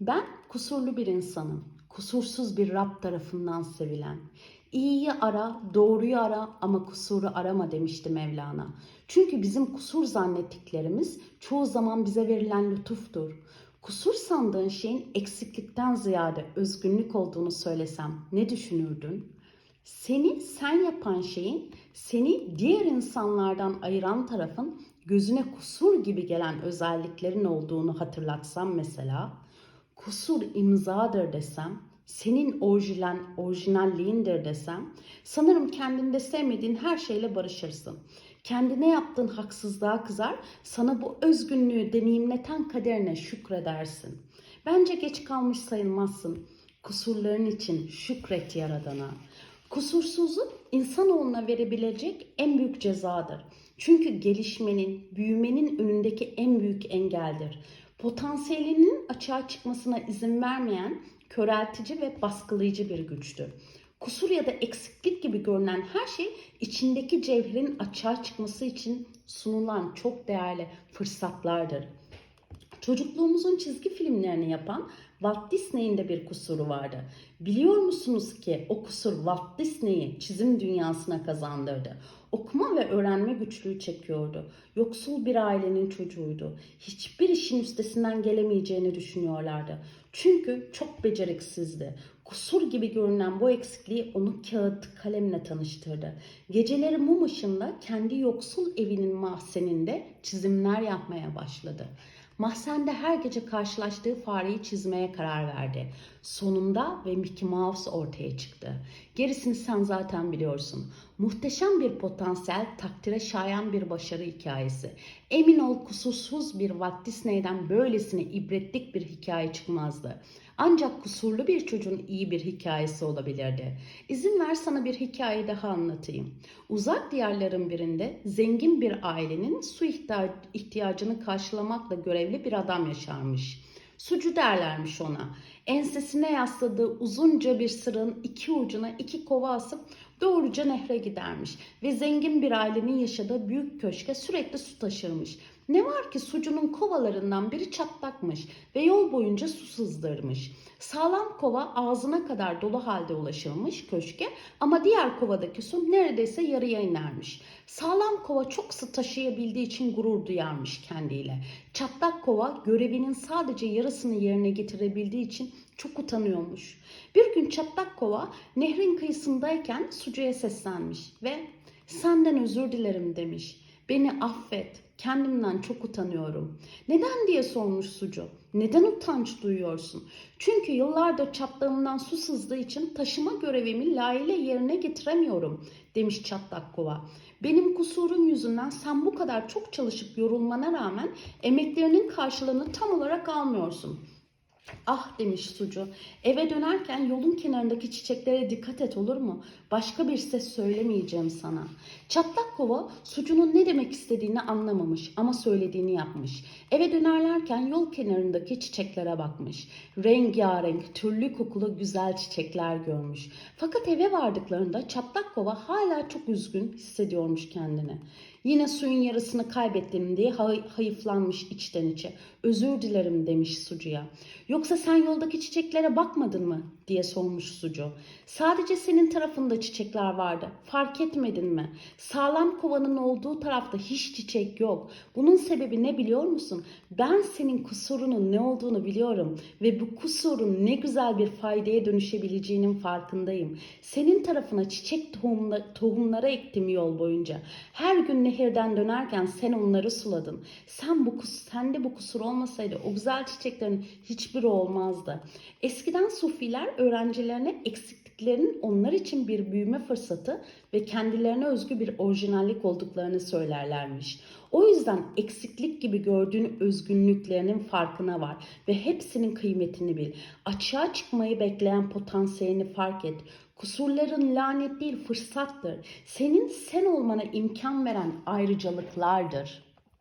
Ben kusurlu bir insanım. Kusursuz bir Rab tarafından sevilen. İyiyi ara, doğruyu ara ama kusuru arama demişti Mevlana. Çünkü bizim kusur zannettiklerimiz çoğu zaman bize verilen lütuftur. Kusur sandığın şeyin eksiklikten ziyade özgünlük olduğunu söylesem ne düşünürdün? Seni sen yapan şeyin seni diğer insanlardan ayıran tarafın gözüne kusur gibi gelen özelliklerin olduğunu hatırlatsam mesela, kusur imzadır desem, senin orijinal, orijinalliğindir desem, sanırım kendinde sevmediğin her şeyle barışırsın. Kendine yaptığın haksızlığa kızar, sana bu özgünlüğü deneyimleten kaderine şükredersin. Bence geç kalmış sayılmazsın. Kusurların için şükret Yaradan'a. Kusursuzluk insanoğluna verebilecek en büyük cezadır. Çünkü gelişmenin, büyümenin önündeki en büyük engeldir. Potansiyelinin açığa çıkmasına izin vermeyen köreltici ve baskılayıcı bir güçtür. Kusur ya da eksiklik gibi görünen her şey içindeki cevherin açığa çıkması için sunulan çok değerli fırsatlardır. Çocukluğumuzun çizgi filmlerini yapan Walt Disney'in de bir kusuru vardı. Biliyor musunuz ki o kusur Walt Disney'i çizim dünyasına kazandırdı. Okuma ve öğrenme güçlüğü çekiyordu. Yoksul bir ailenin çocuğuydu. Hiçbir işin üstesinden gelemeyeceğini düşünüyorlardı. Çünkü çok beceriksizdi. Kusur gibi görünen bu eksikliği onu kağıt kalemle tanıştırdı. Geceleri mum ışığında kendi yoksul evinin mahzeninde çizimler yapmaya başladı. Mahzende her gece karşılaştığı fareyi çizmeye karar verdi. Sonunda ve Mickey Mouse ortaya çıktı. Gerisini sen zaten biliyorsun. Muhteşem bir potansiyel, takdire şayan bir başarı hikayesi. Emin ol kusursuz bir Walt Disney'den böylesine ibretlik bir hikaye çıkmazdı. Ancak kusurlu bir çocuğun iyi bir hikayesi olabilirdi. İzin ver sana bir hikaye daha anlatayım. Uzak diyarların birinde zengin bir ailenin su ihtiyacını karşılamakla görevli bir adam yaşarmış. Sucu derlermiş ona. Ensesine yasladığı uzunca bir sırın iki ucuna iki kova asıp doğruca nehre gidermiş. Ve zengin bir ailenin yaşadığı büyük köşke sürekli su taşırmış. Ne var ki sucunun kovalarından biri çatlakmış ve yol boyunca su sızdırmış. Sağlam kova ağzına kadar dolu halde ulaşılmış köşke ama diğer kovadaki su neredeyse yarıya inermiş. Sağlam kova çok su taşıyabildiği için gurur duyarmış kendiyle. Çatlak kova görevinin sadece yarısını yerine getirebildiği için çok utanıyormuş. Bir gün çatlak kova nehrin kıyısındayken sucuya seslenmiş ve senden özür dilerim demiş. Beni affet. Kendimden çok utanıyorum. Neden diye sormuş sucu. Neden utanç duyuyorsun? Çünkü yıllardır çatlağımdan su sızdığı için taşıma görevimi layığıyla yerine getiremiyorum demiş çatlak kova. Benim kusurum yüzünden sen bu kadar çok çalışıp yorulmana rağmen emeklerinin karşılığını tam olarak almıyorsun. Ah demiş sucu. Eve dönerken yolun kenarındaki çiçeklere dikkat et olur mu? Başka bir ses söylemeyeceğim sana. Çatlak kova sucunun ne demek istediğini anlamamış ama söylediğini yapmış. Eve dönerlerken yol kenarındaki çiçeklere bakmış. Rengarenk, türlü kokulu güzel çiçekler görmüş. Fakat eve vardıklarında çatlak kova hala çok üzgün hissediyormuş kendini. Yine suyun yarısını kaybettim diye hay- hayıflanmış içten içe. Özür dilerim demiş sucuya. Yoksa sen yoldaki çiçeklere bakmadın mı diye sormuş sucu. Sadece senin tarafında çiçekler vardı. Fark etmedin mi? Sağlam kovanın olduğu tarafta hiç çiçek yok. Bunun sebebi ne biliyor musun? Ben senin kusurunun ne olduğunu biliyorum ve bu kusurun ne güzel bir faydaya dönüşebileceğinin farkındayım. Senin tarafına çiçek tohumla, tohumlara ektim yol boyunca. Her gün nehirden dönerken sen onları suladın. Sen bu kus, sende bu kusur olmasaydı o güzel çiçeklerin hiçbiri olmazdı. Eskiden sufiler öğrencilerine eksikliklerin onlar için bir büyüme fırsatı ve kendilerine özgü bir orijinallik olduklarını söylerlermiş. O yüzden eksiklik gibi gördüğün özgünlüklerinin farkına var ve hepsinin kıymetini bil. Açığa çıkmayı bekleyen potansiyelini fark et. Kusurların lanet değil fırsattır. Senin sen olmana imkan veren ayrıcalıklardır.